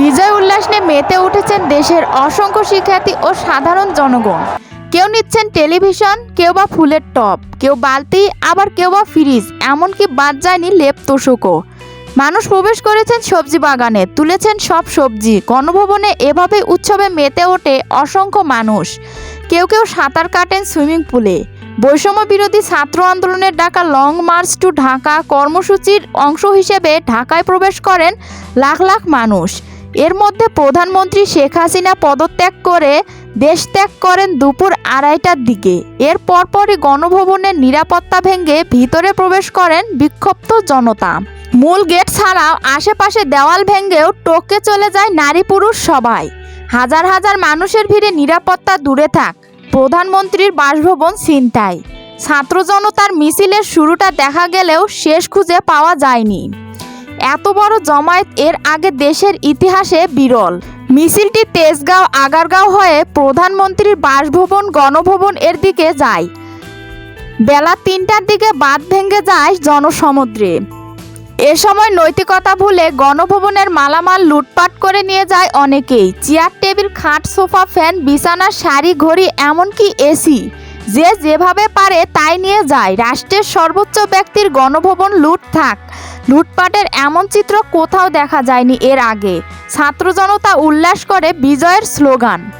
বিজয় উল্লাস নিয়ে মেতে উঠেছেন দেশের অসংখ্য শিক্ষার্থী ও সাধারণ জনগণ। কেউ নিচ্ছেন টেলিভিশন, কেউ বা ফুলের টপ কেউ বালতি, আবার কেউ বা ফ্রিজ, এমনকি বাদ যায়নি লেপ তোষকও। মানুষ প্রবেশ করেছেন সবজি বাগানে, তুলেছেন সব সবজি। গণভবনে এভাবে উৎসবে মেতে ওঠে অসংখ্য মানুষ। কেউ কেউ সাঁতার কাটেন সুইমিং পুলে। বৈষম্য বিরোধী ছাত্র আন্দোলনের ডাকা লং মার্চ টু ঢাকা কর্মসূচির অংশ হিসেবে ঢাকায় প্রবেশ করেন লাখ লাখ মানুষ। এর মধ্যে প্রধানমন্ত্রী শেখ হাসিনা পদত্যাগ করে দেশ ত্যাগ করেন দুপুর আড়াইটার দিকে। এর পরপরই গণভবনের নিরাপত্তা ভেঙে ভিতরে প্রবেশ করেন বিক্ষুব্ধ জনতা। মূল গেট ছাড়াও আশেপাশে দেওয়াল ভেঙেও টপকে চলে যায় নারী পুরুষ সবাই। হাজার হাজার মানুষের ভিড়ে নিরাপত্তা দূরে থাক, প্রধানমন্ত্রীর বাসভবন ছিনতাই। ছাত্র জনতার মিছিলের শুরুটা দেখা গেলেও শেষ খুঁজে পাওয়া যায়নি। এত বড় জমায়েত এর আগে দেশের ইতিহাসে বিরল। মিছিলটি তেজগাঁও, আগারগাঁও হয়ে প্রধানমন্ত্রীর বাসভবন, গণভবন এর দিকে যায়। বেলা তিনটার দিকে বাঁধ ভেঙে যায় জনসমুদ্রে। এ সময় নৈতিকতা ভুলে গণভবনের মালামাল লুটপাট করে নিয়ে যায় অনেকেই। চেয়ার, টেবিল, খাট, সোফা, ফ্যান, বিছানা, শাড়ি, ঘড়ি, এমনকি এসি। যে যেভাবে পারে তাই নিয়ে যায়। রাষ্ট্রের সর্বোচ্চ ব্যক্তির গণভবন লুট থাক। লুটপাটের এমন চিত্র কোথাও দেখা যায়নি এর আগে। ছাত্র জনতা উল্লাস করে বিজয়ের স্লোগান।